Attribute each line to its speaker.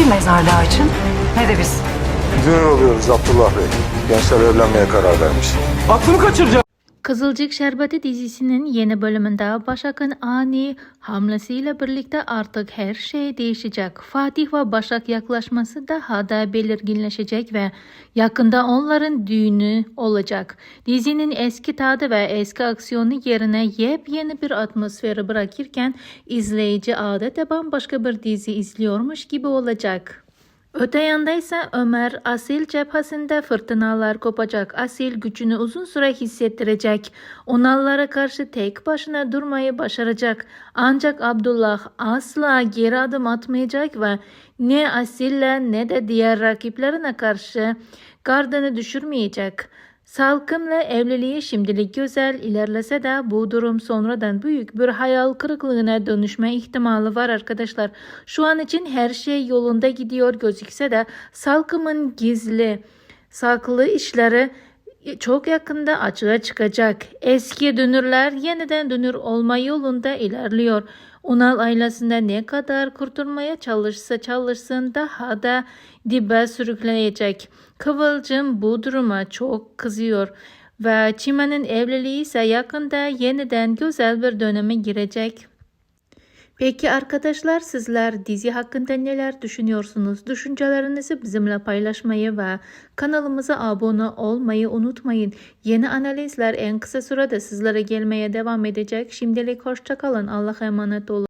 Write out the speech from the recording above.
Speaker 1: bir mezarlığa için ne de biz.
Speaker 2: Düğün oluyoruz Abdullah Bey. Gençler evlenmeye karar vermiş.
Speaker 3: Aklımı kaçıracağım.
Speaker 4: Kızılcık Şerbeti dizisinin yeni bölümünde Başak'ın ani hamlesiyle birlikte artık her şey değişecek. Fatih ve Başak yaklaşması daha da belirginleşecek ve yakında onların düğünü olacak. Dizinin eski tadı ve eski aksiyonu yerine yepyeni bir atmosferi bırakırken izleyici adeta bambaşka bir dizi izliyormuş gibi olacak. Öte yanda ise Ömer Asil cephesinde fırtınalar kopacak. Asil gücünü uzun süre hissettirecek. Onallara karşı tek başına durmayı başaracak. Ancak Abdullah asla geri adım atmayacak ve ne Asil'le ne de diğer rakiplerine karşı gardını düşürmeyecek. Salkım'la evliliği şimdilik güzel ilerlese de bu durum sonradan büyük bir hayal kırıklığına dönüşme ihtimali var arkadaşlar. Şu an için her şey yolunda gidiyor gözükse de Salkım'ın gizli, saklı işleri çok yakında açığa çıkacak. Eski dünürler yeniden dünür olma yolunda ilerliyor. Unal ailesinde ne kadar kurtulmaya çalışsa çalışsın daha da dibe sürükleyecek. Kıvılcım bu duruma çok kızıyor ve Çimen'in evliliği ise yakında yeniden güzel bir döneme girecek. Peki arkadaşlar sizler dizi hakkında neler düşünüyorsunuz? Düşüncelerinizi bizimle paylaşmayı ve kanalımıza abone olmayı unutmayın. Yeni analizler en kısa sürede sizlere gelmeye devam edecek. Şimdilik hoşçakalın. Allah'a emanet olun.